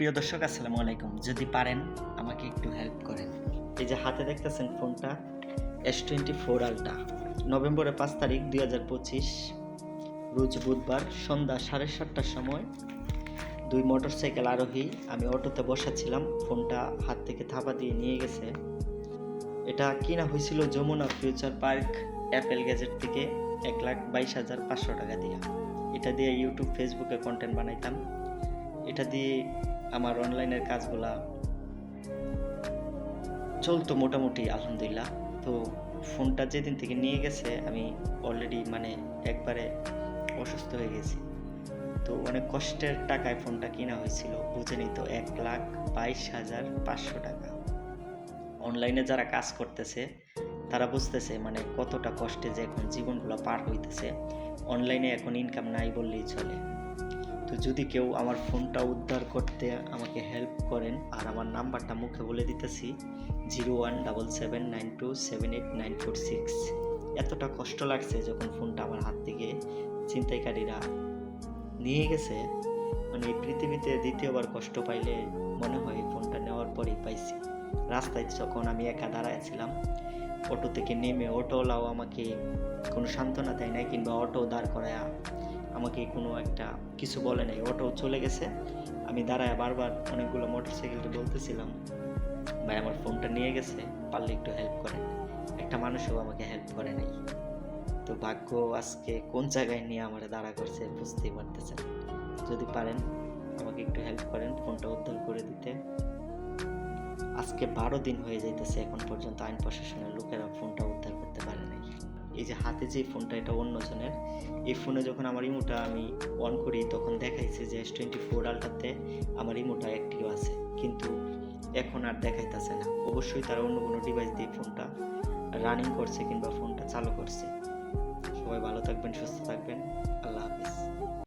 প্রিয় দর্শক, আসসালামু আলাইকুম। যদি পারেন, আমাকে একটু হেল্প করেন। এই যে হাতে দেখতেছেন ফোনটা এস টোয়েন্টি ফোর আলটা নভেম্বরের পাঁচ তারিখ, দুই হাজার পঁচিশ, রোজ বুধবার, সন্ধ্যা সাড়ে সাতটার সময়। দুই মোটরসাইকেল আরোহী, আমি অটোতে বসাছিলাম, ফোনটা হাত থেকে থাপা দিয়ে নিয়ে গেছে। এটা কিনা হয়েছিল Jamuna future park Apple gadget থেকে এক লাখ বাইশ হাজার পাঁচশো টাকা দিয়ে। এটা দিয়ে ইউটিউব ফেসবুকে কন্টেন্ট বানাইতাম। এটা দিয়ে আমার অনলাইনের কাজগুলা চলতো মোটামুটি, আলহামদুলিল্লাহ। তো ফোনটা যেদিন থেকে নিয়ে গেছে, আমি অলরেডি মানে একবারে অসুস্থ হয়ে গেছি। তো অনেক কষ্টের টাকায় ফোনটা কেনা হয়েছিল, বুঝেনি তো, এক লাখ বাইশ হাজার পাঁচশো টাকা। অনলাইনে যারা কাজ করতেছে, তারা বুঝতেছে মানে কতটা কষ্টে যে এখন জীবনগুলো পার হইতেছে। অনলাইনে এখন ইনকাম নাই বললেই চলে। তো যদি কেউ আমার ফোনটা উদ্ধার করতে আমাকে হেল্প করেন, আর আমার নাম্বারটা মুখে বলে দিতেছি, zero one double seven nine two seven eight nine four six. এতটা কষ্ট লাগছে যখন ফোনটা আমার হাত থেকে ছিনতাইকারীরা নিয়ে গেছে। মানে এই পৃথিবীতে দ্বিতীয়বার কষ্ট পাইলে মনে হয় ফোনটা নেওয়ার পরেই পাইছি। রাস্তায় যখন আমি একা দাঁড়াইছিলাম অটো থেকে নেমে অটোওয়ালাও আমাকে কোনো সান্ত্বনা দেয় নাই কিংবা অটো দাঁড় করায় আমাকে কোনো একটা কিছু বলে নাই। অটো চলে গেছে। আমি দাঁড়ায় বারবার অনেকগুলো মোটর সাইকেলকে বলতেছিলাম, ভাই, আমার ফোনটা নিয়ে গেছে, পারলে একটু হেল্প করেন। একটা মানুষও আমাকে হেল্প করে নাই। তো ভাগ্য আজকে কোন জায়গায় নিয়ে আমার দাঁড়া করছে বুঝতেই পারতেছেন যদি পারেন, আমাকে একটু হেল্প করেন, ফোনটা উদ্ধার করে দিতে। আজকে বারো দিন হয়ে যাইতেছে, এখন পর্যন্ত আইন প্রশাসনের লোকেরা ফোনটা এই যে হাতে যে ফোনটা, এটা অন্যজনের এই ফোনে যখন আমার ইমোটা আমি অন করি, তখন দেখাইছে যে এস টোয়েন্টি ফোর আলটাতে আমার ইমোটা অ্যাক্টিভ আছে। কিন্তু এখন আর দেখাইতেছে না। অবশ্যই তারা অন্য কোনো ডিভাইস দিয়ে ফোনটা রানিং করছে কিংবা ফোনটা চালু করছে। সবাই ভালো থাকবেন, সুস্থ থাকবেন। আল্লাহ হাফিজ।